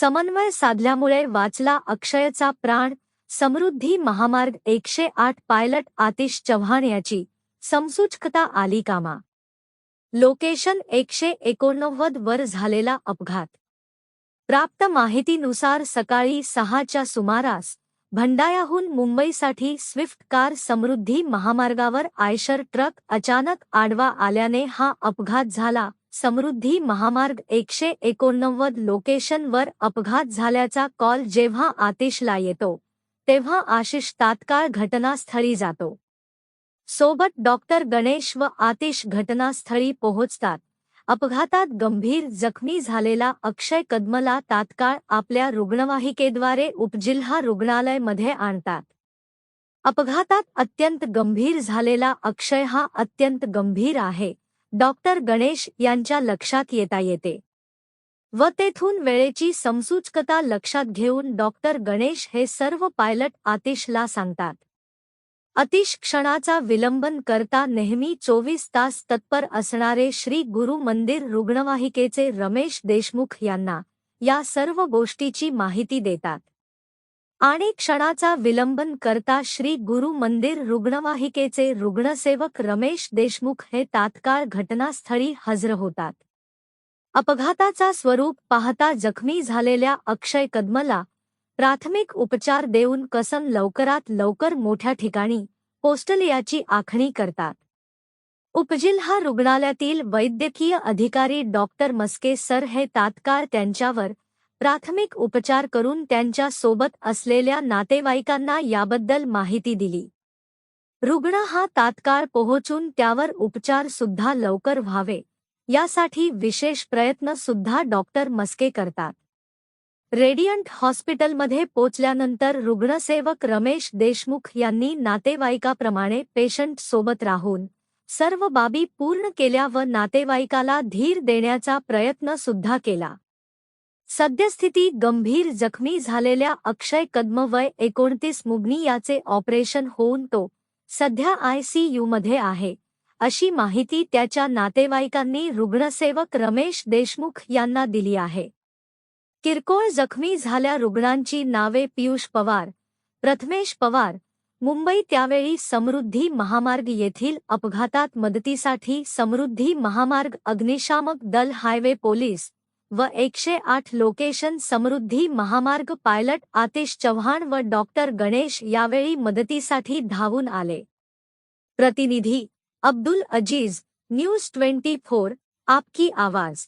समन्वय साधल्यामुळे वाचला अक्षयचा प्राण. समृद्धी महामार्ग एकशे आठ पायलट आतिश चव्हाण याची समसूचकता आली कामा. लोकेशन एकशे एकोणनव्वद वर झालेला अपघात. प्राप्त माहितीनुसार सकाळी सहाच्या सुमारास भंडायाहून मुंबईसाठी स्विफ्ट कार समृद्धी महामार्गावर आयशर ट्रक अचानक आडवा आल्याने हा अपघात झाला. समृद्धी महामार्ग एकशे एकोणनव्वद लोकेशनवर अपघात झाल्याचा कॉल जेव्हा आतिशला येतो तेव्हा आशिष तात्काळ घटनास्थळी जातो. सोबत डॉक्टर गणेश व आतिश घटनास्थळी पोहोचतात. अपघातात गंभीर जखमी झालेला अक्षय कदमला तात्काळ आपल्या रुग्णवाहिकेद्वारे उपजिल्हा रुग्णालयमध्ये आणतात. अपघातात अत्यंत गंभीर झालेला अक्षय हा अत्यंत गंभीर आहे. डॉक्टर गणेश यांच्या लक्षात येता येते. व तेथून वेळेची समसूचकता लक्षात घेऊन डॉक्टर गणेश हे सर्व पायलट आतिशला सांगतात. अतिश क्षणाचा विलंबन करता नेहमी चोवीस तास तत्पर असणारे श्री गुरु मंदिर रुग्णवाहिकेचे रमेश देशमुख यांना या सर्व गोष्टीची माहिती देतात. आणि क्षणाचा विलंबन करता श्री गुरु मंदिर रुग्णवाहिकेचे रुग्णसेवक रमेश देशमुख हे तात्काळ घटनास्थळी हजर होतात. अपघाताचा स्वरूप पाहता जखमी झालेल्या अक्षय कदमला प्राथमिक उपचार देऊन कसम लवकरात लवकर मोठ्या ठिकाणी पोस्टलियाची आखणी करतात. उपजिल्हा रुग्णालयातील वैद्यकीय अधिकारी डॉक्टर मस्के सर हे तात्काळ त्यांच्यावर प्राथमिक उपचार करून त्यांच्यासोबत असलेल्या नातेवाईकांना याबद्दल माहिती दिली. रुग्ण हा तात्काळ पोहोचून त्यावर उपचार सुद्धा लवकर व्हावे यासाठी विशेष प्रयत्न सुद्धा डॉक्टर मस्के करतात. रेडियंट हॉस्पिटलमध्ये पोचल्यानंतर रुग्णसेवक रमेश देशमुख यांनी नातेवाईकाप्रमाणे पेशंट सोबत राहून सर्व बाबी पूर्ण केल्या व नातेवाईकाला धीर देण्याचा प्रयत्न सुद्धा केला. सद्यस्थिती गंभीर जखमी झालेल्या अक्षय कदम वय एकोणतीस मुग्नी याचे ऑपरेशन होऊन तो सध्या आयसीयूमध्ये आहे. अशी माहिती त्याच्या नातेवाईकांनी रुग्णसेवक रमेश देशमुख यांना दिली आहे. किरकोळ जखमी झाल्या रुग्णांची नावे पियुष पवार प्रथमेश पवार. मुंबई त्यावेळी समृद्धी महामार्ग येथील अपघातात मदतीसाठी समृद्धी महामार्ग अग्निशामक दल हायवे पोलीस व एकशे आठ लोकेशन समृद्धी महामार्ग पायलट आतिश चव्हाण व डॉक्टर गणेश यावेळी मदतीसाठी धावून आले. प्रतिनिधी Abdul Aziz news twenty four आपकी आवाज.